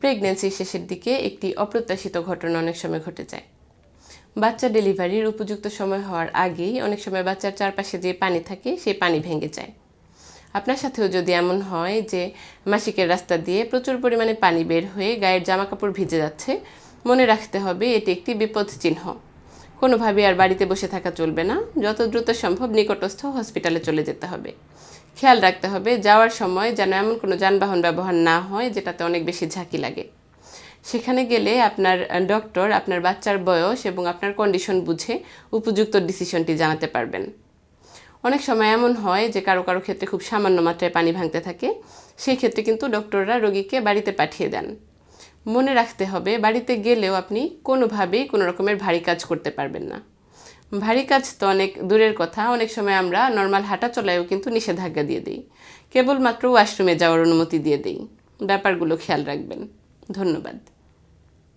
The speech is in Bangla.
প্রেগন্যান্সির শেষের দিকে একটি অপ্রত্যাশিত ঘটনা অনেক সময় ঘটে যায়। বাচ্চা ডেলিভারির উপযুক্ত সময় হওয়ার আগেই অনেক সময় বাচ্চার চারপাশে যে পানি থাকে, সেই পানি ভেঙে যায়। আপনার সাথেও যদি এমন হয় যে মাসিকের রাস্তা দিয়ে প্রচুর পরিমাণে পানি বের হয়ে গায়ের জামা কাপড় ভিজে যাচ্ছে, মনে রাখতে হবে এটি একটি বিপদ চিহ্ন। কোনোভাবে আর বাড়িতে বসে থাকা চলবে না, যত দ্রুত সম্ভব নিকটস্থ হসপিটালে চলে যেতে হবে। খেয়াল রাখতে হবে, যাওয়ার সময় যেন এমন কোনো যানবাহন ব্যবহার না হয় যেটাতে অনেক বেশি ঝাঁকি লাগে। সেখানে গেলে আপনার ডক্টর আপনার বাচ্চার বয়স এবং আপনার কন্ডিশন বুঝে উপযুক্ত ডিসিশনটি জানাতে পারবেন। অনেক সময় এমন হয় যে কারও কারও ক্ষেত্রে খুব সামান্য মাত্রায় পানি ভাঙতে থাকে, সেই ক্ষেত্রে কিন্তু ডক্টররা রোগীকে বাড়িতে পাঠিয়ে দেন। মনে রাখতে হবে, বাড়িতে গেলেও আপনি কোনোভাবেই কোনো রকমের ভারী কাজ করতে পারবেন না। ভারী কাজ তো অনেক দূরের কথা। অনেক সময় আমরা নর্মাল হাঁটা চলায়ও কিন্তু নিষেধাজ্ঞা দিয়ে দিই। কেবলমাত্র ওয়াশরুমে যাওয়ার অনুমতি দিয়ে দিই। ব্যাপারগুলো খেয়াল রাখবেন। ধন্যবাদ।